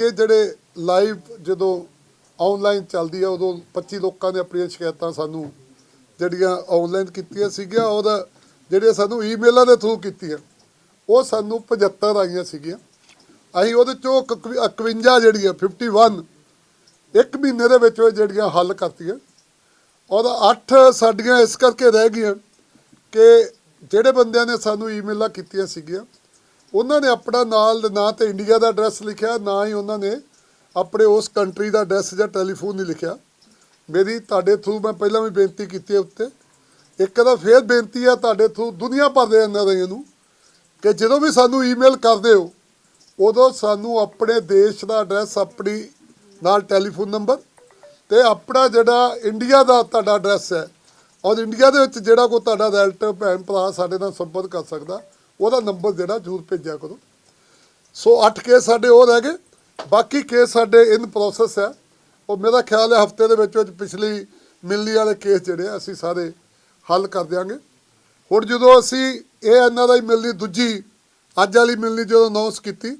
ਇਹ ਜਿਹੜੇ ਲਾਈਵ ਜਦੋਂ ਆਨਲਾਈਨ ਚੱਲਦੀ ਆ, ਉਦੋਂ 25 ਲੋਕਾਂ ਨੇ ਆਪਣੀਆਂ ਸ਼ਿਕਾਇਤਾਂ ਸਾਨੂੰ ਜਿਹੜੀਆਂ ਆਨਲਾਈਨ ਕੀਤੀਆਂ ਸੀਗੀਆਂ, ਉਹਦਾ ਜਿਹੜੇ ਸਾਨੂੰ ਈਮੇਲਾਂ ਦੇ ਥਰੂ ਕੀਤੀਆਂ, ਉਹ ਸਾਨੂੰ 75 ਆਈਆਂ ਸੀਗੀਆਂ। ਅਸੀਂ ਉਹਦੇ ਚੋਂ 51 ਜਿਹੜੀਆਂ 51 ਇੱਕ ਮਹੀਨੇ ਦੇ ਵਿੱਚ ਜਿਹੜੀਆਂ ਹੱਲ ਕਰਤੀਆਂ। ਉਹਦਾ 8 ਸਾਡੀਆਂ ਇਸ ਕਰਕੇ ਰਹਿ ਗਈਆਂ ਕਿ ਜਿਹੜੇ ਬੰਦਿਆਂ ਨੇ ਸਾਨੂੰ ਈਮੇਲਾਂ ਕੀਤੀਆਂ ਸੀਗੀਆਂ ਉਹਨਾਂ ਨੇ ਆਪਣਾ ਨਾਲ ਨਾ ਤੇ ਇੰਡੀਆ ਦਾ ਐਡਰੈਸ ਲਿਖਿਆ, ਨਾ ਹੀ ਉਹਨਾਂ ਨੇ ਆਪਣੇ ਉਸ ਕੰਟਰੀ ਦਾ ਐਡਰੈਸ ਜਾਂ ਟੈਲੀਫੋਨ ਨਹੀਂ ਲਿਖਿਆ। ਮੇਰੀ ਤੁਹਾਡੇ ਥਰੂ ਮੈਂ ਪਹਿਲਾਂ ਵੀ ਬੇਨਤੀ ਕੀਤੀ ਹੈ ਉੱਤੇ। ਇੱਕ ਦਾ ਫੇਰ ਬੇਨਤੀ ਹੈ ਤੁਹਾਡੇ ਥਰੂ ਦੁਨੀਆ ਭਰ ਦੇ ਐਨਆਰਆਈਆਂ ਨੂੰ ਕਿ ਜਦੋਂ ਵੀ ਸਾਨੂੰ ਈਮੇਲ ਕਰਦੇ ਹੋ, ਉਦੋਂ ਸਾਨੂੰ ਆਪਣੇ ਦੇਸ਼ ਦਾ ਐਡਰੈਸ, ਆਪਣੀ ਨਾਲ ਟੈਲੀਫੋਨ ਨੰਬਰ ਤੇ ਆਪਣਾ ਜਿਹੜਾ ਇੰਡੀਆ ਦਾ ਤੁਹਾਡਾ ਐਡਰੈਸ ਹੈ, ਔਰ ਇੰਡੀਆ ਦੇ ਵਿੱਚ ਜਿਹੜਾ ਕੋਈ ਤੁਹਾਡਾ ਰਿਲੇਟਿਵ ਭੈਣ ਭਰਾ ਸਾਡੇ ਨਾਲ ਸੰਪਰਕ ਕਰ ਸਕਦਾ ਉਹਦਾ ਨੰਬਰ ਜਿਹੜਾ ਜ਼ਰੂਰ ਭੇਜਿਆ ਕਰੋ। ਸੋ 8 ਕੇਸ ਸਾਡੇ ਉਹ ਰਹਿ ਗਏ। ਬਾਕੀ ਕੇਸ ਸਾਡੇ ਇਨ ਪ੍ਰੋਸੈਸ ਹੈ। ਉਹ ਮੇਰਾ ਖਿਆਲ ਹੈ ਹਫ਼ਤੇ ਦੇ ਵਿੱਚ ਵਿੱਚ ਪਿਛਲੀ ਮਿਲਣੀ ਵਾਲੇ ਕੇਸ ਜਿਹੜੇ ਆ, ਅਸੀਂ ਸਾਰੇ ਹੱਲ ਕਰ ਦਿਆਂਗੇ। ਹੁਣ ਜਦੋਂ ਅਸੀਂ ਇਹ ਇਹਨਾਂ ਦਾ ਹੀ ਮਿਲਣੀ ਦੂਜੀ, ਅੱਜ ਵਾਲੀ ਮਿਲਣੀ ਜਦੋਂ ਅਨਾਉਂਸ ਕੀਤੀ,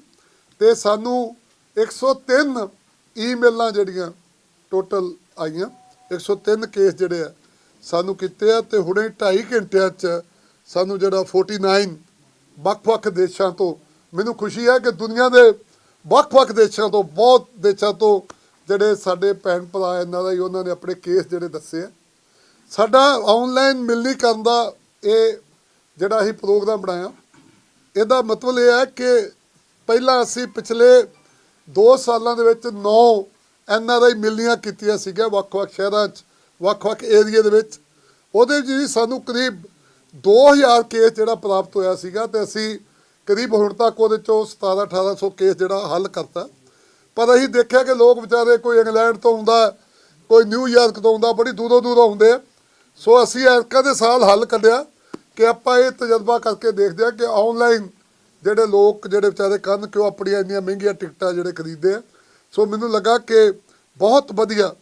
ਤੇ ਸਾਨੂੰ 103 ਈਮੇਲਾਂ ਜਿਹੜੀਆਂ ਟੋਟਲ ਆਈਆਂ। 103 ਕੇਸ ਜਿਹੜੇ ਆ, ਸਾਨੂੰ ਕੀਤੇ ਆ ਤੇ ਹੁਣੇ 2.5 ਘੰਟਿਆਂ 'ਚ ਸਾਨੂੰ ਜਿਹੜਾ 49 ਵੱਖ-ਵੱਖ ਦੇਸ਼ਾਂ ਤੋਂ। ਮੈਨੂੰ ਖੁਸ਼ੀ ਹੈ ਕਿ ਦੁਨੀਆ ਦੇ ਵੱਖ-ਵੱਖ ਦੇਸ਼ਾਂ ਤੋਂ, ਬਹੁਤ ਦੇਸ਼ਾਂ ਤੋਂ ਜਿਹੜੇ ਸਾਡੇ ਭੈਣ ਭਰਾ ਇਹਨਾਂ ਦਾ ਹੀ ਉਹਨਾਂ ਨੇ ਆਪਣੇ ਕੇਸ ਜਿਹੜੇ ਦੱਸੇ ਆ। ਸਾਡਾ ਆਨਲਾਈਨ ਮਿਲਣੀ ਕਰਨ ਦਾ ਇਹ ਜਿਹੜਾ ਅਸੀਂ ਪ੍ਰੋਗਰਾਮ ਬਣਾਇਆ, ਇਹਦਾ ਮਤਲਬ ਇਹ ਹੈ ਕਿ ਪਹਿਲਾਂ ਅਸੀਂ ਪਿਛਲੇ 2 ਸਾਲਾਂ ਦੇ ਵਿੱਚ 9 ਐਨ ਆਰ ਆਈ ਮਿਲਣੀਆਂ ਕੀਤੀਆਂ ਸੀਗੀਆਂ ਵੱਖ-ਵੱਖ ਸ਼ਹਿਰਾਂ 'ਚ, ਵੱਖ-ਵੱਖ ਏਰੀਆ ਦੇ ਵਿੱਚ। ਉਹਦੇ 'ਚ ਵੀ ਸਾਨੂੰ ਕਰੀਬ 2000 ਕੇਸ ਜਿਹੜਾ ਪ੍ਰਾਪਤ ਹੋਇਆ ਸੀਗਾ ਤੇ ਅਸੀਂ ਕਰੀਬ ਹੁਣ ਤੱਕ ਉਹਦੇ ਚੋਂ 17 1800 ਕੇਸ ਜਿਹੜਾ ਹੱਲ ਕਰਤਾ। ਪਰ ਅਸੀਂ ਦੇਖਿਆ ਕਿ ਲੋਕ ਵਿਚਾਰੇ ਕੋਈ ਇੰਗਲੈਂਡ ਤੋਂ ਆਉਂਦਾ, ਕੋਈ ਨਿਊਯਾਰਕ ਤੋਂ ਆਉਂਦਾ, ਬੜੀ ਦੂਰੋਂ ਦੂਰੋਂ ਆਉਂਦੇ ਆ। ਸੋ ਅਸੀਂ ਐਰਕਾ ਦੇ ਸਾਲ ਹੱਲ ਕੱਢਿਆ ਕਿ ਆਪਾਂ ਇਹ ਤਜਰਬਾ ਕਰਕੇ ਦੇਖਦੇ ਆ ਕਿ ਆਨਲਾਈਨ ਜਿਹੜੇ ਲੋਕ, ਜਿਹੜੇ ਵਿਚਾਰੇ ਕਰਨ ਕਿਉਂ ਆਪਣੀਆਂ ਇੰਨੀਆਂ ਮਹਿੰਗੀਆਂ ਟਿਕਟਾਂ ਜਿਹੜੇ ਖਰੀਦਦੇ ਆ। ਸੋ ਮੈਨੂੰ ਲੱਗਾ ਕਿ ਬਹੁਤ ਵਧੀਆ,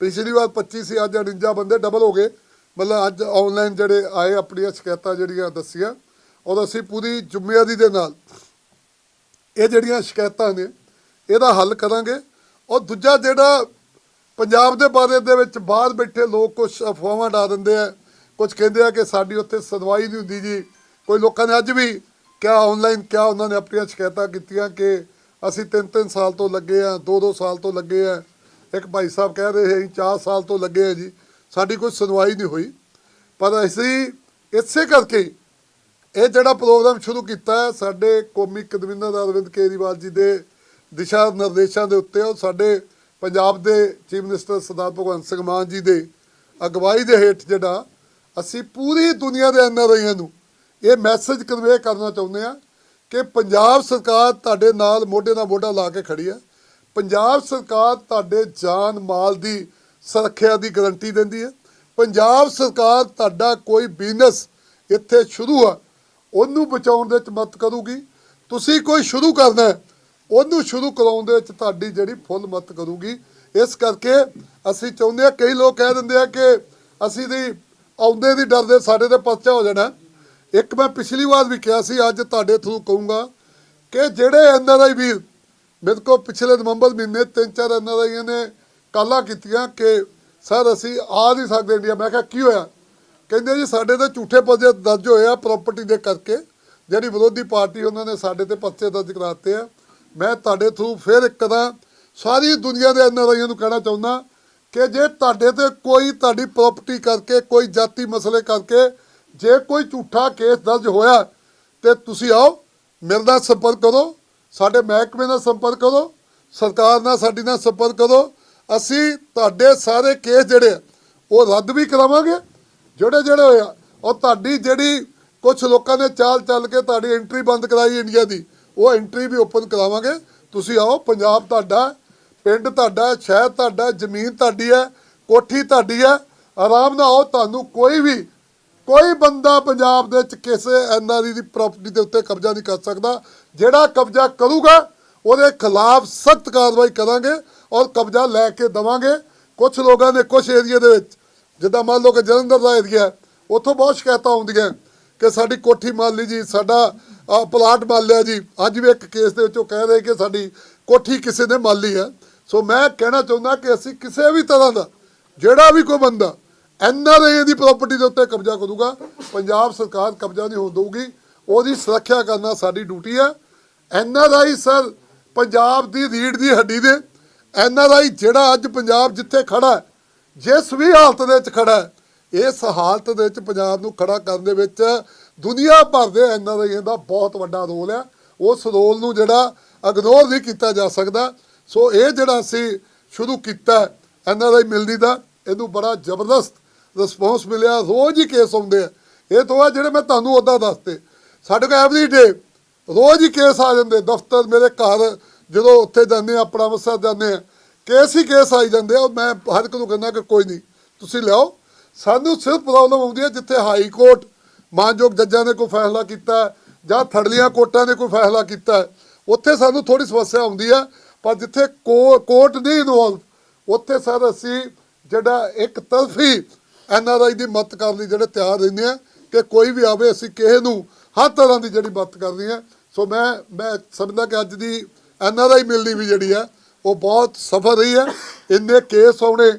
ਪਿਛਲੀ ਵਾਰ 25 ਸੀ, ਅੱਜ 49 ਬੰਦੇ ਡਬਲ ਹੋ ਗਏ। ਮਤਲਬ ਅੱਜ ਆਨਲਾਈਨ ਜਿਹੜੇ ਆਏ ਆਪਣੀਆਂ ਸ਼ਿਕਾਇਤਾਂ ਜਿਹੜੀਆਂ ਦੱਸੀਆਂ ਔਰ ਅਸੀਂ ਪੂਰੀ ਜ਼ਿੰਮੇਵਾਰੀ ਦੇ ਨਾਲ ਇਹ ਜਿਹੜੀਆਂ ਸ਼ਿਕਾਇਤਾਂ ਨੇ, ਇਹਦਾ ਹੱਲ ਕਰਾਂਗੇ। ਔਰ ਦੂਜਾ ਜਿਹੜਾ ਪੰਜਾਬ ਦੇ ਬਾਰੇ ਦੇ ਵਿੱਚ ਬਾਹਰ ਬੈਠੇ ਲੋਕ ਕੁਝ ਅਫਵਾਹਾਂ ਡਾ ਦਿੰਦੇ ਆ ਕੁਝ ਕਹਿੰਦੇ ਆ ਕਿ ਸਾਡੀ ਉੱਥੇ ਸੁਣਵਾਈ ਨਹੀਂ ਹੁੰਦੀ ਜੀ। ਕੋਈ ਲੋਕਾਂ ਨੇ ਅੱਜ ਵੀ ਕਿਆ ਆਨਲਾਈਨ ਕਿਆ ਉਹਨਾਂ ਨੇ ਆਪਣੀਆਂ ਸ਼ਿਕਾਇਤਾਂ ਕੀਤੀਆਂ ਕਿ ਅਸੀਂ 3-3 ਸਾਲ ਤੋਂ ਲੱਗੇ ਆ 2-2 ਸਾਲ ਤੋਂ ਲੱਗੇ ਆ। ਇੱਕ ਭਾਈ ਸਾਹਿਬ ਕਹਿ ਰਹੇ ਸੀ 4 ਸਾਲ ਤੋਂ ਲੱਗੇ ਆ ਜੀ। ਸਾਡੀ ਕੋਈ ਸੁਣਵਾਈ ਨਹੀਂ ਹੋਈ। ਪਰ ਅਸੀਂ ਇਸੇ ਕਰਕੇ ਇਹ ਜਿਹੜਾ ਪ੍ਰੋਗਰਾਮ ਸ਼ੁਰੂ ਕੀਤਾ ਸਾਡੇ ਕੌਮੀ ਕਦਵਿੰਦਰ ਅਰਵਿੰਦ ਕੇਜਰੀਵਾਲ ਜੀ ਦੇ ਦਿਸ਼ਾ ਨਿਰਦੇਸ਼ਾਂ ਦੇ ਉੱਤੇ ਉਹ ਸਾਡੇ ਪੰਜਾਬ ਦੇ ਚੀਫ ਮਿਨਿਸਟਰ ਸਰਦਾਰ ਭਗਵੰਤ ਸਿੰਘ ਮਾਨ ਜੀ ਦੇ ਅਗਵਾਈ ਦੇ ਹੇਠ ਜਿਹੜਾ ਅਸੀਂ ਪੂਰੀ ਦੁਨੀਆ ਦੇ ਐਨਆਰਆਈਆਂ ਨੂੰ ਇਹ ਮੈਸੇਜ ਕਨਵੇ ਕਰਨਾ ਚਾਹੁੰਦੇ ਆ ਕਿ ਪੰਜਾਬ ਸਰਕਾਰ ਤੁਹਾਡੇ ਨਾਲ ਮੋਢੇ ਨਾਲ ਮੋਢਾ ਲਾ ਕੇ ਖੜੀ ਹੈ। ਪੰਜਾਬ ਸਰਕਾਰ ਤੁਹਾਡੇ ਜਾਨ ਮਾਲ ਦੀ ਸੁਰੱਖਿਆ ਦੀ ਗਾਰੰਟੀ ਦਿੰਦੀ ਹੈ। ਪੰਜਾਬ ਸਰਕਾਰ ਤੁਹਾਡਾ ਕੋਈ ਬਿਜ਼ਨਸ ਇੱਥੇ ਸ਼ੁਰੂ ਆ, ਉਹਨੂੰ ਬਚਾਉਣ ਦੇ ਵਿੱਚ ਮਦਦ ਕਰੂਗੀ। ਤੁਸੀਂ ਕੋਈ ਸ਼ੁਰੂ ਕਰਨਾ ਉਹਨੂੰ ਸ਼ੁਰੂ ਕਰਾਉਣ ਦੇ ਵਿੱਚ ਤੁਹਾਡੀ ਜਿਹੜੀ ਫੁੱਲ ਮਦਦ ਕਰੂਗੀ। ਇਸ ਕਰਕੇ ਅਸੀਂ ਚਾਹੁੰਦੇ ਆ ਕਈ ਲੋਕ ਕਹਿ ਦਿੰਦੇ ਆ ਕਿ ਅਸੀਂ ਦੀ ਆਉਂਦੇ ਦੀ ਡਰਦੇ ਸਾਡੇ ਤੇ ਪਰਚਾ ਹੋ ਜਾਣਾ ਇੱਕ ਮੈਂ ਪਿਛਲੀ ਵਾਰ ਵੀ ਕਿਹਾ ਸੀ, ਅੱਜ ਤੁਹਾਡੇ ਥਰੂ ਕਹੂੰਗਾ ਕਿ ਜਿਹੜੇ ਐਨਆਰਆਈ ਵੀਰ, ਮੇਰੇ ਕੋਲ ਪਿਛਲੇ ਨਵੰਬਰ ਮਹੀਨੇ ਤਿੰਨ ਚਾਰ ਐਨਆਰਆਈਆਂ ਨੇ ਕਾਲਾਂ ਕੀਤੀਆਂ ਕਿ ਸਰ ਅਸੀਂ ਆ ਨਹੀਂ ਸਕਦੇ ਇੰਡੀਆ। ਮੈਂ ਕਿਹਾ, ਕੀ ਹੋਇਆ? ਕਹਿੰਦੇ ਜੀ, ਸਾਡੇ ਤੇ ਝੂਠੇ ਪਰਚੇ ਦਰਜ ਹੋਏ ਆ ਪ੍ਰਾਪਰਟੀ ਦੇ ਕਰਕੇ। ਜਿਹੜੀ ਵਿਰੋਧੀ ਪਾਰਟੀ ਉਹਨਾਂ ਨੇ ਸਾਡੇ ਤੇ ਪਰਚੇ ਦਰਜ ਕਰਾਤੇ ਆ। ਮੈਂ ਤੁਹਾਡੇ ਥਰੂ ਫਿਰ ਇੱਕ ਤਾਂ ਸਾਰੀ ਦੁਨੀਆ ਦੇ ਐਨਆਰਆਈਆਂ ਨੂੰ ਕਹਿਣਾ ਚਾਹੁੰਦਾ ਕਿ ਜੇ ਤੁਹਾਡੇ ਤੇ ਕੋਈ ਤੁਹਾਡੀ ਪ੍ਰਾਪਰਟੀ ਕਰਕੇ, ਕੋਈ ਜਾਤੀ ਮਸਲੇ ਕਰਕੇ ਜੇ ਕੋਈ ਝੂਠਾ ਕੇਸ ਦਰਜ ਹੋਇਆ, ਤੇ ਤੁਸੀਂ ਆਓ, ਮੇਰੇ ਨਾਲ ਸੰਪਰਕ ਕਰੋ, ਸਾਡੇ ਮਹਿਕਮੇ ਨਾਲ ਸੰਪਰਕ ਕਰੋ, ਸਰਕਾਰ ਨਾਲ, ਸਾਡੀ ਨਾਲ ਸੰਪਰਕ ਕਰੋ ਅਸੀਂ ਤੁਹਾਡੇ ਸਾਰੇ ਕੇਸ ਜਿਹੜੇ ਆ, ਉਹ ਰੱਦ ਵੀ ਕਰਾਵਾਂਗੇ। ਜਿਹੜੇ ਜਿਹੜੇ ਹੋਇਆ ਔਰ ਤੁਹਾਡੀ ਜਿਹੜੀ ਕੁਝ ਲੋਕਾਂ ਨੇ ਚਾਲ ਚੱਲ ਕੇ ਤੁਹਾਡੀ ਐਂਟਰੀ ਬੰਦ ਕਰਾਈ ਇੰਡੀਆ ਦੀ ਉਹ ਐਂਟਰੀ ਵੀ ਓਪਨ ਕਰਾਵਾਂਗੇ। ਤੁਸੀਂ ਆਓ ਪੰਜਾਬ ਤੁਹਾਡਾ ਪਿੰਡ ਤੁਹਾਡਾ ਸ਼ਹਿਰ ਤੁਹਾਡਾ ਜ਼ਮੀਨ ਤੁਹਾਡੀ ਹੈ ਕੋਠੀ ਤੁਹਾਡੀ ਹੈ ਆਰਾਮ ਨਾਲ ਆਓ ਤੁਹਾਨੂੰ ਕੋਈ ਵੀ ਕੋਈ ਬੰਦਾ ਪੰਜਾਬ ਦੇ ਵਿੱਚ ਕਿਸੇ ਐਨਆਰਈ ਦੀ ਪ੍ਰਾਪਰਟੀ ਦੇ ਉੱਤੇ ਕਬਜ਼ਾ ਨਹੀਂ ਕਰ ਸਕਦਾ। ਜਿਹੜਾ ਕਬਜ਼ਾ ਕਰੂਗਾ ਉਹਦੇ ਖਿਲਾਫ ਸਖਤ ਕਾਰਵਾਈ ਕਰਾਂਗੇ। ਔਰ ਕਬਜ਼ਾ ਲੈ ਕੇ ਦਵਾਂਗੇ। ਕੁਝ ਲੋਕਾਂ ਨੇ ਕੁਝ ਏਰੀਆ ਦੇ ਵਿੱਚ। ਜਿੱਦਾਂ ਮੰਨ ਲਓ ਕਿ ਜਲੰਧਰ ਦਾ ਏਰੀਆ ਉੱਥੋਂ ਬਹੁਤ ਸ਼ਿਕਾਇਤਾਂ ਆਉਂਦੀਆਂ ਕਿ ਸਾਡੀ ਕੋਠੀ ਮੰਨ ਲਈ ਜੀ, ਸਾਡਾ ਪਲਾਟ ਮੰਨ ਲਿਆ ਜੀ। ਅੱਜ ਵੀ ਇੱਕ ਕੇਸ ਦੇ ਵਿੱਚ ਉਹ ਕਹਿ ਰਹੇ ਕਿ ਸਾਡੀ ਕੋਠੀ ਕਿਸੇ ਨੇ ਮੰਨ ਲਈ ਹੈ। ਸੋ ਮੈਂ ਕਹਿਣਾ ਚਾਹੁੰਦਾ ਕਿ ਅਸੀਂ ਕਿਸੇ ਵੀ ਤਰ੍ਹਾਂ ਦਾ, ਜਿਹੜਾ ਵੀ ਕੋਈ ਬੰਦਾ ਐਨਆਰਆਈ ਦੀ ਪ੍ਰਾਪਰਟੀ ਦੇ ਉੱਤੇ ਕਬਜ਼ਾ ਕਰੂਗਾ, ਪੰਜਾਬ ਸਰਕਾਰ ਕਬਜ਼ਾ ਨਹੀਂ ਹੋਣ ਦੇਊਗੀ। ਉਹਦੀ ਸੁਰੱਖਿਆ ਕਰਨਾ ਸਾਡੀ ਡਿਊਟੀ ਹੈ। ਐਨਆਰਆਈ ਸਰ, ਪੰਜਾਬ ਦੀ ਰੀੜ ਦੀ ਹੱਡੀ ਦੇ ਐੱਨ ਆਰ ਆਈ ਜਿਹੜਾ ਅੱਜ ਪੰਜਾਬ ਜਿੱਥੇ ਖੜਾ ਜਿਸ ਵੀ ਹਾਲਤ ਦੇ ਵਿੱਚ ਖੜਾ ਇਸ ਹਾਲਤ ਦੇ ਵਿੱਚ ਪੰਜਾਬ ਨੂੰ ਖੜਾ ਕਰਨ ਦੇ ਵਿੱਚ ਦੁਨੀਆ ਭਰ ਦੇ ਐੱਨ ਆਰ ਆਈ ਦਾ ਬਹੁਤ ਵੱਡਾ ਰੋਲ ਹੈ ਉਸ ਰੋਲ ਨੂੰ ਜਿਹੜਾ ਇਗਨੋਰ ਨਹੀਂ ਕੀਤਾ ਜਾ ਸਕਦਾ। ਸੋ ਇਹ ਜਿਹੜਾ ਅਸੀਂ ਸ਼ੁਰੂ ਕੀਤਾ ਐੱਨ ਆਰ ਆਈ ਮਿਲਦੀ ਦਾ, ਇਹਨੂੰ ਬੜਾ ਜ਼ਬਰਦਸਤ ਰਿਸਪੌਂਸ ਮਿਲਿਆ। ਰੋਜ਼ ਹੀ ਕੇਸ ਆਉਂਦੇ ਆ। ਇਹ ਤੋਂ ਆ ਜਿਹੜੇ ਮੈਂ ਤੁਹਾਨੂੰ ਉਦਾਂ ਦੱਸਤੇ। ਸਾਡੇ ਕੋਲ ਐਵਰੀ ਡੇ ਰੋਜ਼ ਹੀ ਕੇਸ ਆ ਜਾਂਦੇ। ਦਫ਼ਤਰ ਮੇਰੇ ਘਰ ਜਦੋਂ ਉੱਥੇ ਜਾਂਦੇ ਆ ਆਪਣਾ ਅੰਮ੍ਰਿਤਸਰ ਜਾਂਦੇ ਆ ਕੇਸ ਹੀ ਕੇਸ ਆਈ ਜਾਂਦੇ ਆ ਮੈਂ ਹਰ ਇੱਕ ਨੂੰ ਕਹਿੰਦਾ ਕਿ ਕੋਈ ਨਹੀਂ, ਤੁਸੀਂ ਲਿਆਓ। ਸਾਨੂੰ ਸਿਰਫ ਪ੍ਰੋਬਲਮ ਆਉਂਦੀ ਹੈ ਜਿੱਥੇ ਹਾਈ ਕੋਰਟ ਮਾਨਯੋਗ ਜੱਜਾਂ ਨੇ ਕੋਈ ਫੈਸਲਾ ਕੀਤਾ, ਜਾਂ ਥੜਲੀਆਂ ਕੋਰਟਾਂ ਨੇ ਕੋਈ ਫੈਸਲਾ ਕੀਤਾ। ਉੱਥੇ ਸਾਨੂੰ ਥੋੜੀ ਸਮੱਸਿਆ ਆਉਂਦੀ ਹੈ, ਪਰ ਜਿੱਥੇ ਕੋ- ਕੋਰਟ ਨਹੀਂ ਇਨਵੋਲਵ ਉੱਥੇ ਸਰ ਅਸੀਂ ਜਿਹੜਾ ਇੱਕ ਤਰਫੀ ਐਨਆਰਆਈ ਦੀ ਮਦਦ ਕਰਨ ਲਈ ਜਿਹੜੇ ਤਿਆਰ ਰਹਿੰਦੇ ਆ ਕਿ ਕੋਈ ਵੀ ਆਵੇ, ਅਸੀਂ ਕਿਸੇ ਨੂੰ ਹਰ ਤਰ੍ਹਾਂ ਦੀ ਜਿਹੜੀ ਮਦਦ ਕਰਨੀ ਹੈ। ਸੋ ਮੈਂ ਮੈਂ ਸਮਝਦਾ ਕਿ ਅੱਜ ਦੀ ਐਨਆਰਆਈ ਮਿਲਣੀ ਵੀ ਜਿਹੜੀ ਹੈ ਉਹ ਬਹੁਤ ਸਫਲ ਰਹੀ ਹੈ। ਇੰਨੇ ਕੇਸ ਆਉਣੇ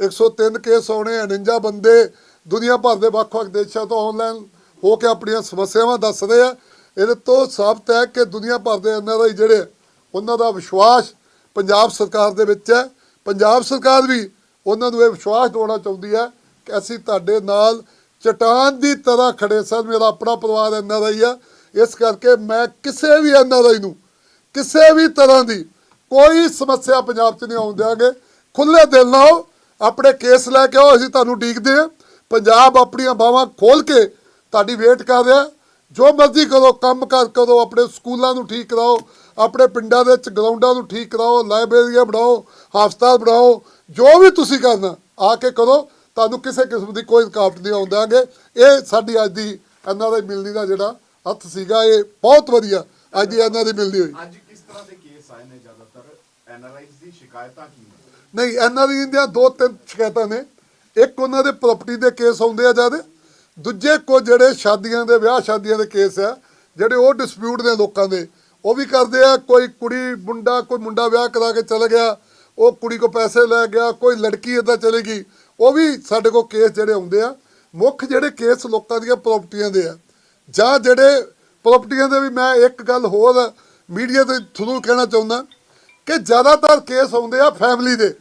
103 ਕੇਸ ਆਉਣੇ 49 ਬੰਦੇ ਦੁਨੀਆ ਭਰ ਦੇ ਵੱਖ-ਵੱਖ ਦੇਸ਼ਾਂ ਤੋਂ ਆਨਲਾਈਨ ਹੋ ਕੇ ਆਪਣੀਆਂ ਸਮੱਸਿਆਵਾਂ ਦੱਸਦੇ ਆ। ਇਹਦੇ ਤੋਂ ਸਾਬਤ ਹੈ ਕਿ ਦੁਨੀਆ ਭਰ ਦੇ ਐਨਆਰਆਈ ਜਿਹੜੇ, ਉਹਨਾਂ ਦਾ ਵਿਸ਼ਵਾਸ ਪੰਜਾਬ ਸਰਕਾਰ ਦੇ ਵਿੱਚ ਹੈ। ਪੰਜਾਬ ਸਰਕਾਰ ਵੀ ਉਹਨਾਂ ਨੂੰ ਇਹ ਵਿਸ਼ਵਾਸ ਦਿਵਾਉਣਾ ਚਾਹੁੰਦੀ ਹੈ ਕਿ ਅਸੀਂ ਤੁਹਾਡੇ ਨਾਲ ਚਟਾਨ ਦੀ ਤਰ੍ਹਾਂ ਖੜੇ ਸਨ। ਮੇਰਾ ਆਪਣਾ ਪਰਿਵਾਰ ਐਨਆਰਆਈ ਆ। ਇਸ ਕਰਕੇ ਮੈਂ ਕਿਸੇ ਵੀ ਐਨਆਰਆਈ ਨੂੰ ਕਿਸੇ ਵੀ ਤਰ੍ਹਾਂ ਦੀ ਕੋਈ ਸਮੱਸਿਆ ਪੰਜਾਬ 'ਚ ਨਹੀਂ ਆਉਣ ਦਿਆਂਗੇ। ਖੁੱਲੇ ਦਿਲ ਨਾਲ ਆਪਣੇ ਕੇਸ ਲੈ ਕੇ ਆਓ, ਅਸੀਂ ਤੁਹਾਨੂੰ ਡੀਕਦੇ ਹਾਂ। ਪੰਜਾਬ ਆਪਣੀਆਂ ਬਾਹਾਂ ਖੋਲ ਕੇ ਤੁਹਾਡੀ ਵੇਟ ਕਰ ਰਿਹਾ। ਜੋ ਮਰਜ਼ੀ ਕਰੋ, ਕੰਮ ਕਰ ਕਰੋ, ਆਪਣੇ ਸਕੂਲਾਂ ਨੂੰ ਠੀਕ ਕਰਾਓ, ਆਪਣੇ ਪਿੰਡਾਂ ਦੇ ਵਿੱਚ ਗਰਾਊਂਡਾਂ ਨੂੰ ਠੀਕ ਕਰਾਓ, ਲਾਇਬ੍ਰੇਰੀਆਂ ਬਣਾਓ, ਹਸਪਤਾਲ ਬਣਾਓ, ਜੋ ਵੀ ਤੁਸੀਂ ਕਰਨਾ, ਆ ਕੇ ਕਰੋ। ਤੁਹਾਨੂੰ ਕਿਸੇ ਕਿਸਮ ਦੀ ਕੋਈ ਰੁਕਾਵਟ ਨਹੀਂ ਆਉਣ ਇਹ ਸਾਡੀ ਅੱਜ ਦੀ ਇਹਨਾਂ ਦੇ ਮਿਲਣੀ ਦਾ ਜਿਹੜਾ ਹੱਥ ਸੀਗਾ, ਇਹ ਬਹੁਤ ਵਧੀਆ ਅੱਜ ਇਹਨਾਂ ਦੀ ਮਿਲਣੀ ਹੋਈ। ਅੱਜ ਕਿਸ ਤਰ੍ਹਾਂ ਦੇ ਕੇਸ ਆਏ ਨੇ ਜ਼ਿਆਦਾਤਰ? ਐਨਆਰਆਈਜ਼ ਦੀ ਸ਼ਿਕਾਇਤਾਂ ਕੀ ਨੇ? ਨਹੀਂ ਐਨਆਰਆਈ ਦੀਆਂ ਦੋ ਤਿੰਨ ਸ਼ਿਕਾਇਤਾਂ ਨੇ। ਇੱਕ ਉਹਨਾਂ ਦੇ ਪ੍ਰਾਪਰਟੀ ਦੇ ਕੇਸ ਆਉਂਦੇ ਆ ਜ਼ਿਆਦਾ। ਦੂਜੇ ਕੋ ਜਿਹੜੇ ਸ਼ਾਦੀਆਂ ਦੇ ਵਿਆਹ ਸ਼ਾਦੀਆਂ ਦੇ ਕੇਸ ਆ ਜਿਹੜੇ ਉਹ ਡਿਸਪਿਊਟ ਨੇ ਲੋਕਾਂ ਦੇ। ਉਹ ਵੀ ਕਰਦੇ ਆ ਕੋਈ ਕੁੜੀ ਮੁੰਡਾ ਕੋਈ ਮੁੰਡਾ ਵਿਆਹ ਕਰਾ ਕੇ ਚਲ ਗਿਆ ਉਹ ਕੁੜੀ ਕੋ ਪੈਸੇ ਲੈ ਗਿਆ ਕੋਈ ਲੜਕੀ ਏਦਾਂ ਚਲੇ ਗਈ ਉਹ ਵੀ ਸਾਡੇ ਕੋਲ ਕੇਸ ਜਿਹੜੇ ਆਉਂਦੇ ਆ। ਮੁੱਖ ਜਿਹੜੇ ਕੇਸ ਲੋਕਾਂ ਦੀਆਂ ਪ੍ਰਾਪਰਟੀਆਂ ਦੇ ਆ। ਜਾਂ ਜਿਹੜੇ ਪ੍ਰਾਪਰਟੀਆਂ ਦੇ ਵੀ ਮੈਂ ਇੱਕ ਗੱਲ ਹੋਰ ਮੀਡੀਆ ਦੇ ਥਰੂ ਕਹਿਣਾ ਚਾਹੁੰਦਾ ਕਿ ਜ਼ਿਆਦਾਤਰ ਕੇਸ ਆਉਂਦੇ ਆ ਫੈਮਿਲੀ ਦੇ।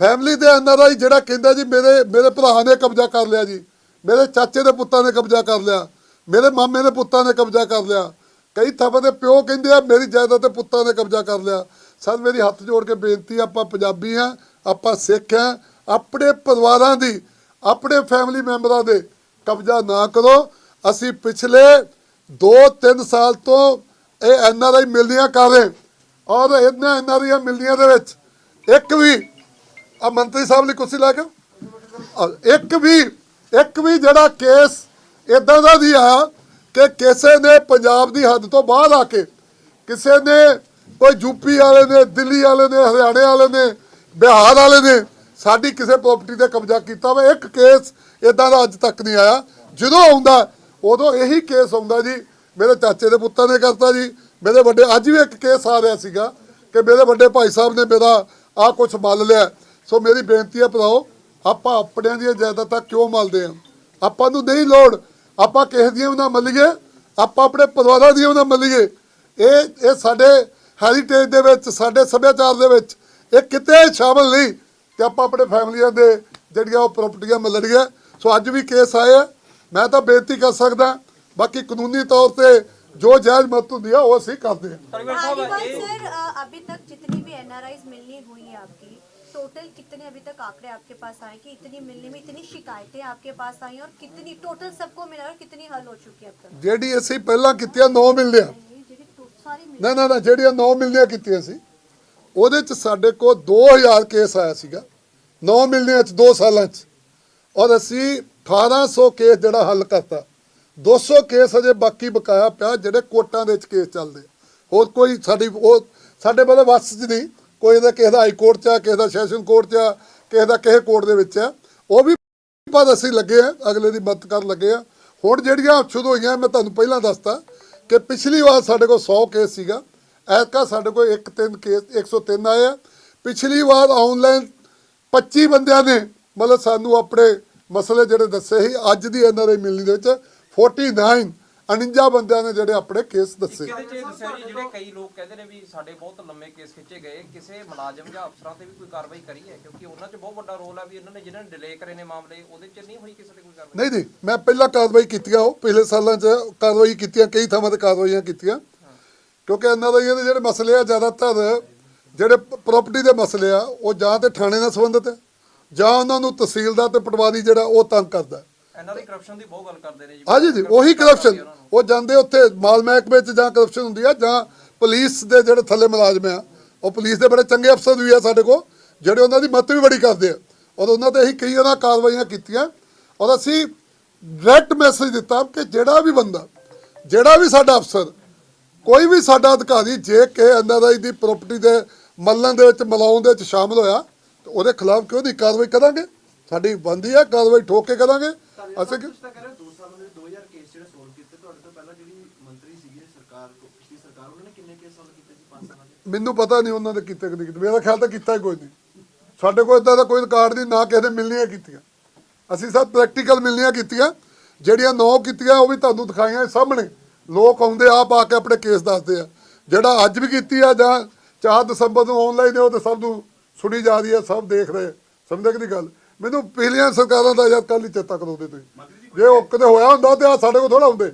ਫੈਮਿਲੀ ਦੇ ਅੰਦਰ ਆਈ ਜਿਹੜਾ ਕਹਿੰਦਾ ਜੀ, ਮੇਰੇ ਮੇਰੇ ਭਰਾ ਨੇ ਕਬਜ਼ਾ ਕਰ ਲਿਆ ਜੀ, ਮੇਰੇ ਚਾਚੇ ਦੇ ਪੁੱਤਾਂ ਨੇ ਕਬਜ਼ਾ ਕਰ ਲਿਆ, ਮੇਰੇ ਮਾਮੇ ਦੇ ਪੁੱਤਾਂ ਨੇ ਕਬਜ਼ਾ ਕਰ ਲਿਆ, ਕਈ ਥਾਵਾਂ ਦੇ ਪਿਓ ਕਹਿੰਦੇ ਆ, ਮੇਰੀ ਜਾਇਦਾਦ ਤੇ ਪੁੱਤਾਂ ਨੇ ਕਬਜ਼ਾ ਕਰ ਲਿਆ। ਸਰ, ਮੇਰੀ ਹੱਥ ਜੋੜ ਕੇ ਬੇਨਤੀ ਆਪਾਂ ਪੰਜਾਬੀ ਆ, ਆਪਾਂ ਸਿੱਖ ਆ, ਆਪਣੇ ਪਰਿਵਾਰਾਂ ਦੀ, ਆਪਣੇ ਫੈਮਿਲੀ ਮੈਂਬਰਾਂ ਦੇ ਕਬਜ਼ਾ ਨਾ ਕਰੋ। ਅਸੀਂ ਪਿਛਲੇ 2-3 ਸਾਲ ਤੋਂ ਇਹ ਐੱਨ ਆਰ ਆਈ ਮਿਲਦੀਆਂ ਕਰ ਰਹੇ। ਔਰ ਇਹਨਾਂ ਐਨਆਰਆਈ ਮਿਲਦੀਆਂ ਦੇ ਵਿੱਚ ਇੱਕ ਵੀ, ਆ ਮੰਤਰੀ ਸਾਹਿਬ ਲਈ ਕੁਰਸੀ ਲੈ ਕੇ। ਇੱਕ ਵੀ ਇੱਕ ਵੀ ਜਿਹੜਾ ਕੇਸ ਇਦਾਂ ਦਾ ਨਹੀਂ ਆਇਆ ਕਿ ਕਿਸੇ ਨੇ ਪੰਜਾਬ ਦੀ ਹੱਦ ਤੋਂ ਬਾਹਰ ਆ ਕੇ ਕਿਸੇ ਨੇ ਕੋਈ ਯੂਪੀ ਵਾਲੇ ਨੇ, ਦਿੱਲੀ ਵਾਲੇ ਨੇ, ਹਰਿਆਣੇ ਵਾਲੇ ਨੇ, ਬਿਹਾਰ ਵਾਲੇ ਨੇ ਸਾਡੀ ਕਿਸੇ ਪ੍ਰਾਪਰਟੀ ਤੇ ਕਬਜ਼ਾ ਕੀਤਾ ਵਾ। ਇੱਕ ਕੇਸ ਇਦਾਂ ਦਾ ਅੱਜ ਤੱਕ ਨਹੀਂ ਆਇਆ। ਜਦੋਂ ਆਉਂਦਾ, ਉਦੋਂ ਇਹੀ ਕੇਸ ਆਉਂਦਾ ਜੀ ਮੇਰੇ ਚਾਚੇ ਦੇ ਪੁੱਤਾਂ ਨੇ ਕਰਤਾ ਜੀ। ਮੇਰੇ ਵੱਡੇ ਅੱਜ ਵੀ ਇੱਕ ਕੇਸ ਆ ਰਿਹਾ ਸੀਗਾ ਕਿ ਮੇਰੇ ਵੱਡੇ ਭਾਈ ਸਾਹਿਬ ਨੇ ਮੇਰਾ ਆ ਕੁਝ ਮੱਲ ਲਿਆ। ਸੋ ਮੇਰੀ ਬੇਨਤੀ ਹੈ ਭਰਾਓ, ਆਪਾਂ ਆਪਣਿਆਂ ਦੀਆਂ ਜਾਇਦਾਦਾਂ ਕਿਉਂ ਮਲਦੇ ਆ ਆਪਾਂ ਨੂੰ ਨਹੀਂ ਲੋੜ। ਆਪਾਂ ਕਿਸੇ ਦੀਆਂ ਵੀ ਨਾ ਮੱਲੀਏ, ਆਪਾਂ ਆਪਣੇ ਪਰਿਵਾਰਾਂ ਦੀਆਂ ਵੀ ਨਾ ਮੱਲੀਏ। ਇਹ ਇਹ ਸਾਡੇ ਹੈਰੀਟੇਜ ਦੇ ਵਿੱਚ, ਸਾਡੇ ਸੱਭਿਆਚਾਰ ਦੇ ਵਿੱਚ ਇਹ ਕਿਤੇ ਸ਼ਾਮਲ ਨਹੀਂ ਕਿ ਆਪਾਂ ਆਪਣੇ ਫੈਮਲੀਆਂ ਦੇ ਜਿਹੜੀਆਂ ਉਹ ਪ੍ਰਾਪਰਟੀਆਂ ਮਿਲਣਗੀਆਂ। ਸੋ ਅੱਜ ਵੀ ਕੇਸ ਆਏ ਆ। ਮੈਂ ਤਾਂ ਬੇਨਤੀ ਕਰ ਸਕਦਾ ਬਾਕੀ ਕਾਨੂੰਨੀ ਤੌਰ ਤੇ ਜੋ ਜਾਇਜ਼ ਮਤ ਹੁੰਦੀ ਆ ਉਹ ਅਸੀਂ ਕਰਦੇ ਹਾਂ परिवार हाँ, साहब अलीबाग ये- सर अ, अभी तक जितनी भी एनआरआईज मिलनी हुई है आपकी टोटल कितने अभी तक आंकड़े आपके पास आए कि इतनी मिलने में इतनी शिकायतें आपके पास आई और कितनी टोटल सबको मिला और कितनी हल हो चुकी है अब तक ਜਿਹੜੀ ਅਸੀਂ ਪਹਿਲਾਂ ਕੀਤੀਆਂ 9 ਮਿਲਦੀਆਂ ये जेडी टो- सारी मिल ਨਾ ਨਾ ਨਾ ਜਿਹੜੀਆਂ 9 ਮਿਲਨੀਆਂ ਕੀਤੀਆਂ ਸੀ ਉਹਦੇ ਚ ਸਾਡੇ ਕੋਲ 2000 ਕੇਸ ਆਇਆ ਸੀਗਾ 9 ਮਿਲਨੀਆਂ ਚ 2 ਸਾਲਾਂ ਚ ਔਰ ਅਸੀਂ 1800 ਕੇਸ ਜਿਹੜਾ ਹੱਲ ਕਰਤਾ 200 ਕੇਸ ਅਜੇ ਬਾਕੀ ਬਕਾਇਆ ਪਿਆ, ਜਿਹੜੇ ਕੋਰਟਾਂ ਦੇ ਵਿੱਚ ਕੇਸ ਚੱਲਦੇ ਹੋਰ ਕੋਈ ਸਾਡੀ, ਉਹ ਸਾਡੇ ਵੱਲੋਂ ਵੱਸ ਚ ਨਹੀਂ। ਕੋਈ ਦਾ ਕਿਸੇ ਦਾ ਹਾਈ ਕੋਰਟ ਚ ਆ, ਕਿਸੇ ਦਾ ਸੈਸ਼ਨ ਕੋਰਟ ਚ ਆ, ਕਿਸੇ ਦਾ ਕਿਸੇ ਕੋਰਟ ਦੇ ਵਿੱਚ ਆ। ਉਹ ਵੀ ਪਰ ਅਸੀਂ ਲੱਗੇ ਆ, ਅਗਲੇ ਦੀ ਮਦਦ ਕਰਨ ਲੱਗੇ ਆ। ਹੁਣ ਜਿਹੜੀਆਂ ਸ਼ੁਰੂ ਹੋਈਆਂ, ਮੈਂ ਤੁਹਾਨੂੰ ਪਹਿਲਾਂ ਦੱਸਤਾ ਕਿ ਪਿਛਲੀ ਵਾਰ ਸਾਡੇ ਕੋਲ 100 ਕੇਸ ਸੀਗਾ। ਐਤਕਾ ਸਾਡੇ ਕੋਲ ਇੱਕ ਤਿੰਨ ਕੇਸ 103 ਆਏ ਆ। ਪਿਛਲੀ ਵਾਰ ਆਨਲਾਈਨ 25 ਬੰਦਿਆਂ ਨੇ, ਮਤਲਬ ਸਾਨੂੰ ਆਪਣੇ ਮਸਲੇ ਜਿਹੜੇ ਦੱਸੇ ਸੀ, ਅੱਜ ਦੀ ਐਨਆਰਆਈ ਮਿਲਣੀ ਦੇ ਵਿੱਚ 49 49 ਬੰਦਿਆਂ ਨੇ ਜਿਹੜੇ ਆਪਣੇ ਕੇਸ ਦੱਸੇ। ਇਹਦੇ ਚ ਇਹ ਦੱਸਿਆ ਜੀ ਜਿਹੜੇ ਕਈ ਲੋਕ ਕਹਿੰਦੇ ਨੇ ਵੀ ਸਾਡੇ ਬਹੁਤ ਲੰਮੇ ਕੇਸ ਖਿੱਚੇ ਗਏ ਕਿਸੇ ਮੁਲਾਜ਼ਮ ਜਾਂ ਅਫਸਰਾਂ ਤੇ ਵੀ ਕੋਈ ਕਾਰਵਾਈ ਕਰੀ ਹੈ? ਕਿਉਂਕਿ ਉਹਨਾਂ 'ਚ ਬਹੁਤ ਵੱਡਾ ਰੋਲ ਹੈ ਵੀ ਇਹਨਾਂ ਨੇ ਜਿਨ੍ਹਾਂ ਨੇ ਡਿਲੇ ਕਰੇ ਨੇ ਮਾਮਲੇ ਉਹਦੇ 'ਚ ਨਹੀਂ ਹੋਈ ਕਿਸੇ ਤੇ ਕੋਈ ਕਾਰਵਾਈ? ਨਹੀਂ ਨਹੀਂ ਮੈਂ ਪਹਿਲਾਂ ਕਾਰਵਾਈ ਕੀਤੀਆਂ ਉਹ ਪਿਛਲੇ ਸਾਲਾਂ 'ਚ ਕਾਰਵਾਈ ਕੀਤੀਆਂ ਕਈ ਥਾਵਾਂ ਤੇ ਕਾਰਵਾਈਆਂ ਕੀਤੀਆਂ। ਕਿਉਂਕਿ ਇਹਨਾਂ ਦੇ ਇਹਦੇ ਜਿਹੜੇ ਮਸਲੇ ਆ ਜ਼ਿਆਦਾਤਰ ਜਿਹੜੇ ਪ੍ਰਾਪਰਟੀ ਦੇ ਮਸਲੇ ਆ ਉਹ ਜਾਂ ਤੇ ਥਾਣੇ ਨਾਲ ਸੰਬੰਧਿਤ ਹੈ ਜਾਂ ਉਹਨਾਂ ਨੂੰ ਤਹਿਸੀਲਦਾਰ ਤੇ ਪਟਵਾਰੀ ਜਿਹੜਾ ਉਹ ਤੰਗ ਕਰਦਾ। ਇਹਨਾਂ ਦੀ ਕਰਪਸ਼ਨ ਦੀ ਬਹੁਤ ਗੱਲ ਕਰਦੇ ਨੇ ਜੀ। ਹਾਂਜੀ ਜੀ ਉਹੀ ਕਰਪਸ਼ਨ ਉਹ ਜਾਂਦੇ ਉੱਥੇ ਮਾਲ ਮਹਿਕਮੇ 'ਚ ਜਾਂ ਕਰਪਸ਼ਨ ਹੁੰਦੀ ਆ ਜਾਂ ਪੁਲਿਸ ਦੇ ਜਿਹੜੇ ਥੱਲੇ ਮੁਲਾਜ਼ਮ ਆ ਉਹ ਪੁਲਿਸ ਦੇ ਬੜੇ ਚੰਗੇ ਅਫਸਰ ਵੀ ਆ ਸਾਡੇ ਕੋਲ ਜਿਹੜੇ ਉਹਨਾਂ ਦੀ ਮਦਦ ਵੀ ਬੜੀ ਕਰਦੇ ਆ। ਔਰ ਉਹਨਾਂ ਤੇ ਅਸੀਂ ਕਈ ਉਹਨਾਂ ਕਾਰਵਾਈਆਂ ਕੀਤੀਆਂ। ਔਰ ਅਸੀਂ ਡਾਇਰੈਕਟ ਮੈਸੇਜ ਦਿੱਤਾ ਕਿ ਜਿਹੜਾ ਵੀ ਬੰਦਾ ਜਿਹੜਾ ਵੀ ਸਾਡਾ ਅਫਸਰ ਕੋਈ ਵੀ ਸਾਡਾ ਅਧਿਕਾਰੀ ਜੇ ਕਿ ਐਨਆਰਆਈ ਦੀ ਪ੍ਰਾਪਰਟੀ ਦੇ ਮੱਲਣ ਦੇ ਵਿੱਚ ਮਲਾਉਣ ਦੇ ਵਿੱਚ ਸ਼ਾਮਲ ਹੋਇਆ ਤੇ ਉਹਦੇ ਖਿਲਾਫ ਕਿਉਂ ਨਹੀਂ ਕਾਰਵਾਈ ਕਰਾਂਗੇ? ਸਾਡੀ ਬੰਦੀ ਹੈ ਕਾਰਵਾਈ ਠੋਕ ਕੇ ਕਰਾਂਗੇ। ਅਸੀਂ ਕਿ- ਤੁਸੀਂ ਕਹਿ ਰਹੇ ਹੋ 2 ਸਾਲਾਂ ਦੇ 2000 ਕੇਸ ਜਿਹੜੇ ਸੋਲਵ ਕੀਤੇ ਤੁਹਾਡੇ ਤੋਂ ਪਹਿਲਾਂ ਜਿਹੜੀ ਮੰਤਰੀ ਸੀਗੇ ਸਰਕਾਰ ਕੋ ਪਿਛਲੀ ਸਰਕਾਰ ਉਹਨਾਂ ਨੇ ਕਿੰਨੇ ਕੇਸ ਸੋਲਵ ਕੀਤੇ ਸੀ 5 ਸਾਲਾਂ ਦੇ? ਮੈਨੂੰ ਪਤਾ ਨਹੀਂ ਉਹਨਾਂ ਨੇ ਕੀਤੇ ਕਿ ਨਹੀਂ ਕੀਤੇ। ਮੇਰਾ ਖਿਆਲ ਤਾਂ ਕੀਤਾ ਹੀ ਕੋਈ ਨਹੀਂ। ਸਾਡੇ ਕੋਲ ਇਦਾਂ ਦਾ ਕੋਈ ਰਿਕਾਰਡ ਨਹੀਂ ਨਾ ਕਿਸੇ ਨੇ ਮਿਲਣੀਆਂ ਕੀਤੀਆਂ। ਅਸੀਂ ਸਭ ਪ੍ਰੈਕਟੀਕਲ ਮਿਲਣੀਆਂ ਕੀਤੀਆਂ। ਜਿਹੜੀਆਂ ਨੌ ਕੀਤੀਆਂ ਉਹ ਵੀ ਤੁਹਾਨੂੰ ਦਿਖਾਈਆਂ ਸਾਹਮਣੇ। ਲੋਕ ਆਉਂਦੇ ਆਪ ਆ ਕੇ ਆਪਣੇ ਕੇਸ ਦੱਸਦੇ ਆ। ਜਿਹੜਾ ਅੱਜ ਵੀ ਕੀਤੀ ਆ ਜਾਂ 4 ਦਸੰਬਰ ਨੂੰ ਆਨਲਾਈਨ ਹੈ ਉਹ ਤਾਂ ਸਭ ਨੂੰ ਸੁਣੀ ਜਾ ਰਹੀ ਹੈ ਸਭ ਦੇਖ ਰਹੇ ਸਮਝਦੇ ਕਿ ਨਹੀਂ ਗੱਲ? ਮੈਨੂੰ ਪਿਛਲੀਆਂ ਸਰਕਾਰਾਂ ਦਾ ਯਾਦ ਕੱਲ ਹੀ ਚੇਤਾ ਕਰੋਦੇ ਤੁਸੀਂ। ਜੇ ਉਹ ਕਦੇ ਹੋਇਆ ਹੁੰਦਾ ਤੇ ਆ ਸਾਡੇ ਕੋਲ ਥੋੜਾ ਹੁੰਦੇ।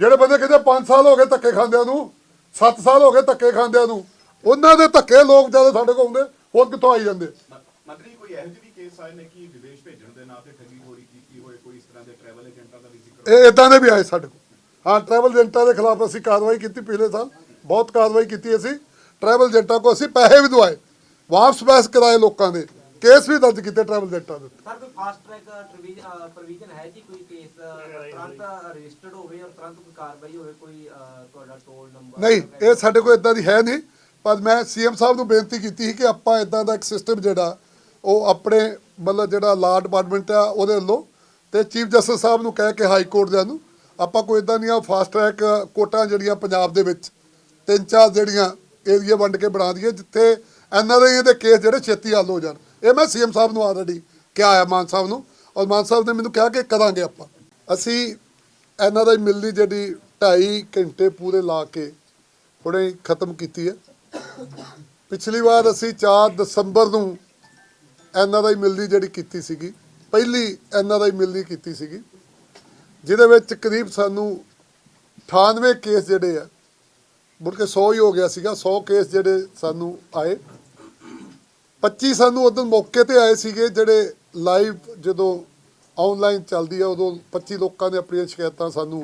ਜਿਹੜੇ ਬੰਦੇ ਕਹਿੰਦੇ 5 ਸਾਲ ਹੋ ਗਏ ਧੱਕੇ ਖਾਂਦਿਆਂ ਨੂੰ 7 ਸਾਲ ਹੋ ਗਏ ਧੱਕੇ ਖਾਂਦਿਆਂ ਨੂੰ ਉਹਨਾਂ ਦੇ ਧੱਕੇ ਲੋਕ ਜਦੋਂ ਸਾਡੇ ਕੋਲ ਆਉਂਦੇ ਹੋਰ ਕਿੱਥੋਂ ਆਈ ਜਾਂਦੇ? ਮੰਤਰੀ ਕੋਈ ਇਹੋ ਜਿਹੇ ਕੇਸ ਆਏ ਨੇ ਕਿ ਵਿਦੇਸ਼ ਭੇਜਣ ਦੇ ਨਾਂ ਤੇ ਠੱਗੀ ਖੋਰੀ ਕੀਤੀ ਹੋਏ ਕੋਈ ਇਸ ਤਰ੍ਹਾਂ ਦੇ ਟਰੈਵਲ ਏਜੰਟਾਂ ਦਾ ਵੀ ਜ਼ਿਕਰ ਇਹ ਇਦਾਂ ਦੇ ਵੀ ਆਏ ਸਾਡੇ ਕੋਲ। ਹਾਂ ਟਰੈਵਲ ਏਜੰਟਾਂ ਦੇ ਖਿਲਾਫ ਅਸੀਂ ਕਾਰਵਾਈ ਕੀਤੀ ਪਿਛਲੇ ਸਾਲ ਬਹੁਤ ਕਾਰਵਾਈ ਕੀਤੀ ਅਸੀਂ। ਟਰੈਵਲ ਏਜੰਟਾਂ ਕੋ ਅਸੀਂ ਪੈਸੇ ਵੀ ਦਵਾਏ ਵਾਪਸ ਪੈਸੇ ਕਰਾਏ ਲੋਕਾਂ ਦੇ। ਕੇਸ ਵੀ ਦਰਜ ਕੀਤੇ ਟਰੈਵਲ ਏਜੰਟਾਂ ਦੇ ਉੱਤੇ। ਸਰ ਕੋਈ ਫਾਸਟ ਟਰੈਕ ਪ੍ਰੋਵੀਜ਼ਨ ਹੈ ਜੀ ਕੋਈ ਕੇਸ ਤੁਰੰਤ ਰਜਿਸਟਰਡ ਹੋਵੇ ਔਰ ਤੁਰੰਤ ਕੋਈ ਕਾਰਵਾਈ ਹੋਵੇ ਕੋਈ ਅਹ, ਤੁਹਾਡਾ ਟੋਲ ਨੰਬਰ ਨਹੀਂ ਇਹ ਸਾਡੇ ਕੋਲ ਇਦਾਂ ਦੀ ਹੈ ਨਹੀਂ ਪਰ ਮੈਂ ਸੀਐਮ ਸਾਹਿਬ ਨੂੰ ਬੇਨਤੀ ਕੀਤੀ ਸੀ ਕਿ ਆਪਾਂ ਇਦਾਂ ਦਾ ਇੱਕ ਸਿਸਟਮ ਜਿਹੜਾ ਉਹ ਆਪਣੇ ਮਤਲਬ ਜਿਹੜਾ ਲਾ ਡਿਪਾਰਟਮੈਂਟ ਆ ਉਹਦੇ ਵੱਲੋਂ ਤੇ ਚੀਫ ਜਸਟਿਸ ਸਾਹਿਬ ਨੂੰ ਕਹਿ ਕੇ ਹਾਈ ਕੋਰਟ ਦੇ ਨੂੰ ਆਪਾਂ ਕੋਈ ਇਦਾਂ ਦੀਆਂ ਫਾਸਟ ਟਰੈਕ ਕੋਰਟਾਂ ਜਿਹੜੀਆਂ ਪੰਜਾਬ ਦੇ ਵਿੱਚ ਤਿੰਨ ਚਾਰ ਜਿਹੜੀਆਂ ਏਰੀਆ ਵੰਡ ਕੇ ਬਣਾ ਦਈਏ ਜਿੱਥੇ ਐਨਆਰਆਈ ਦੇ ਕੇਸ ਜਿਹੜੇ ਛੇਤੀ ਹੱਲ ਹੋ ਜਾਣ। ਇਹ ਮੈਂ ਸੀਐਮ ਸਾਹਿਬ ਨੂੰ ਆਲਰੇਡੀ ਕਿਹਾ ਆ, ਮਾਨ ਸਾਹਿਬ ਨੂੰ। ਔਰ ਮਾਨ ਸਾਹਿਬ ਨੇ ਮੈਨੂੰ ਕਿਹਾ ਕਿ ਕਰਾਂਗੇ ਆਪਾਂ। ਅਸੀਂ ਐਨਆਰਆਈ ਮਿਲਣੀ ਜਿਹੜੀ 2.5 ਘੰਟੇ ਪੂਰੇ ਲਾ ਕੇ ਹੁਣੇ ਖਤਮ ਕੀਤੀ ਹੈ। ਪਿਛਲੀ ਵਾਰ ਅਸੀਂ 4 ਦਸੰਬਰ ਨੂੰ ਐਨਆਰਆਈ ਮਿਲਣੀ ਜਿਹੜੀ ਕੀਤੀ ਸੀਗੀ, ਪਹਿਲੀ ਐਨਆਰਆਈ ਮਿਲਣੀ ਕੀਤੀ ਸੀਗੀ, ਜਿਹਦੇ ਵਿੱਚ ਕਰੀਬ ਸਾਨੂੰ 98 ਕੇਸ ਜਿਹੜੇ ਆ, ਮੁੜ ਕੇ 100 ਹੀ ਹੋ ਗਿਆ ਸੀਗਾ 100 ਕੇਸ ਜਿਹੜੇ ਸਾਨੂੰ ਆਏ। 25 ਸਾਨੂੰ ਉਦੋਂ ਮੌਕੇ ਤੇ ਆਏ ਸੀਗੇ ਜਿਹੜੇ ਲਾਈਵ ਜਦੋਂ ਆਨਲਾਈਨ ਚੱਲਦੀ ਆ, ਉਦੋਂ 25 ਲੋਕਾਂ ਨੇ ਆਪਣੀਆਂ ਸ਼ਿਕਾਇਤਾਂ ਸਾਨੂੰ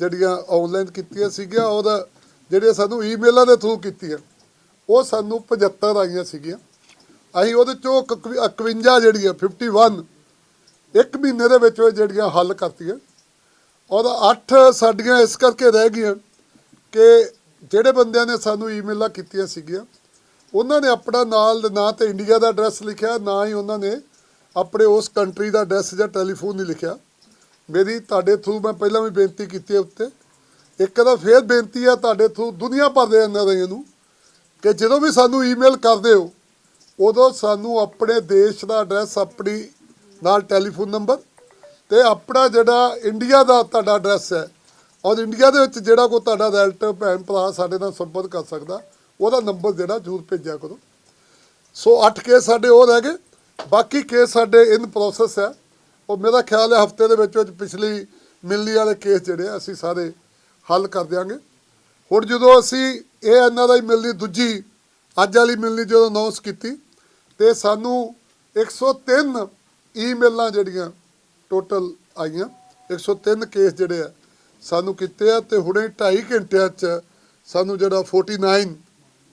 ਜਿਹੜੀਆਂ ਆਨਲਾਈਨ ਕੀਤੀਆਂ ਸੀਗੀਆਂ, ਉਹਦਾ ਜਿਹੜੀਆਂ ਸਾਨੂੰ ਈਮੇਲਾਂ ਦੇ ਥਰੂ ਕੀਤੀਆਂ, ਉਹ ਸਾਨੂੰ 75 ਆਈਆਂ ਸੀਗੀਆਂ। ਅਸੀਂ ਉਹਦੇ ਚੋਂ 51 ਜਿਹੜੀਆਂ 51 ਇੱਕ ਮਹੀਨੇ ਦੇ ਵਿੱਚ ਵਿੱਚ ਜਿਹੜੀਆਂ ਹੱਲ ਕਰਤੀਆਂ। ਉਹਦਾ 8 ਸਾਡੀਆਂ ਇਸ ਕਰਕੇ ਰਹਿ ਗਈਆਂ ਕਿ ਜਿਹੜੇ ਬੰਦਿਆਂ ਨੇ ਸਾਨੂੰ ਈਮੇਲਾਂ ਕੀਤੀਆਂ ਸੀਗੀਆਂ ਉਹਨਾਂ ਨੇ ਆਪਣਾ ਨਾਲ ਨਾ ਨਾਂ ਤੇ ਇੰਡੀਆ ਦਾ ਐਡਰੈਸ ਲਿਖਿਆ, ਨਾ ਹੀ ਉਹਨਾਂ ਨੇ ਆਪਣੇ ਉਸ ਕੰਟਰੀ ਦਾ ਐਡਰੈਸ ਜਾਂ ਟੈਲੀਫੋਨ ਨਹੀਂ ਲਿਖਿਆ। ਮੇਰੀ ਤੁਹਾਡੇ ਥਰੂ ਮੈਂ ਪਹਿਲਾਂ ਵੀ ਬੇਨਤੀ ਕੀਤੀ ਹੈ ਉੱਤੇ। ਇੱਕ ਦਾ ਫੇਰ ਬੇਨਤੀ ਹੈ ਤੁਹਾਡੇ ਥਰੂ ਦੁਨੀਆ ਭਰ ਦੇ ਐਨਆਰਆਈਆਂ ਨੂੰ ਕਿ ਜਦੋਂ ਵੀ ਸਾਨੂੰ ਈਮੇਲ ਕਰਦੇ ਹੋ, ਉਦੋਂ ਸਾਨੂੰ ਆਪਣੇ ਦੇਸ਼ ਦਾ ਐਡਰੈਸ, ਆਪਣੀ ਨਾਲ ਟੈਲੀਫੋਨ ਨੰਬਰ ਤੇ ਆਪਣਾ ਜਿਹੜਾ ਇੰਡੀਆ ਦਾ ਤੁਹਾਡਾ ਐਡਰੈਸ ਹੈ, ਔਰ ਇੰਡੀਆ ਦੇ ਵਿੱਚ ਜਿਹੜਾ ਕੋਈ ਤੁਹਾਡਾ ਰਿਲੇਟਿਵ ਭੈਣ ਭਰਾ ਸਾਡੇ ਨਾਲ ਸੰਪਰਕ ਕਰ ਸਕਦਾ ਉਹਦਾ ਨੰਬਰ ਜਿਹੜਾ ਜ਼ਰੂਰ ਭੇਜਿਆ ਕਰੋ। ਸੋ 8 ਕੇਸ ਸਾਡੇ ਉਹ ਰਹਿ ਗਏ। ਬਾਕੀ ਕੇਸ ਸਾਡੇ ਇਨ ਪ੍ਰੋਸੈਸ ਹੈ। ਉਹ ਮੇਰਾ ਖਿਆਲ ਹੈ ਹਫ਼ਤੇ ਦੇ ਵਿੱਚ ਵਿੱਚ ਪਿਛਲੀ ਮਿਲਣੀ ਵਾਲੇ ਕੇਸ ਜਿਹੜੇ ਆ, ਅਸੀਂ ਸਾਰੇ ਹੱਲ ਕਰ ਦਿਆਂਗੇ। ਹੁਣ ਜਦੋਂ ਅਸੀਂ ਇਹ ਐਨਆਰਆਈ ਮਿਲਣੀ ਦੂਜੀ, ਅੱਜ ਵਾਲੀ ਮਿਲਣੀ ਜਦੋਂ ਅਨਾਉਂਸ ਕੀਤੀ, ਤੇ ਸਾਨੂੰ 103 ਈਮੇਲਾਂ ਜਿਹੜੀਆਂ ਟੋਟਲ ਆਈਆਂ 103 ਕੇਸ ਜਿਹੜੇ ਆ, ਸਾਨੂੰ ਕੀਤੇ ਆ, ਤੇ ਹੁਣੇ 2.5 ਘੰਟਿਆਂ 'ਚ ਸਾਨੂੰ ਜਿਹੜਾ 49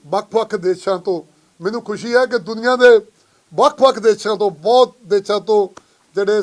ਵੱਖ-ਵੱਖ ਦੇਸ਼ਾਂ ਤੋਂ। ਮੈਨੂੰ ਖੁਸ਼ੀ ਹੈ ਕਿ ਦੁਨੀਆ ਦੇ ਵੱਖ-ਵੱਖ ਦੇਸ਼ਾਂ ਤੋਂ, ਬਹੁਤ ਦੇਸ਼ਾਂ ਤੋਂ ਜਿਹੜੇ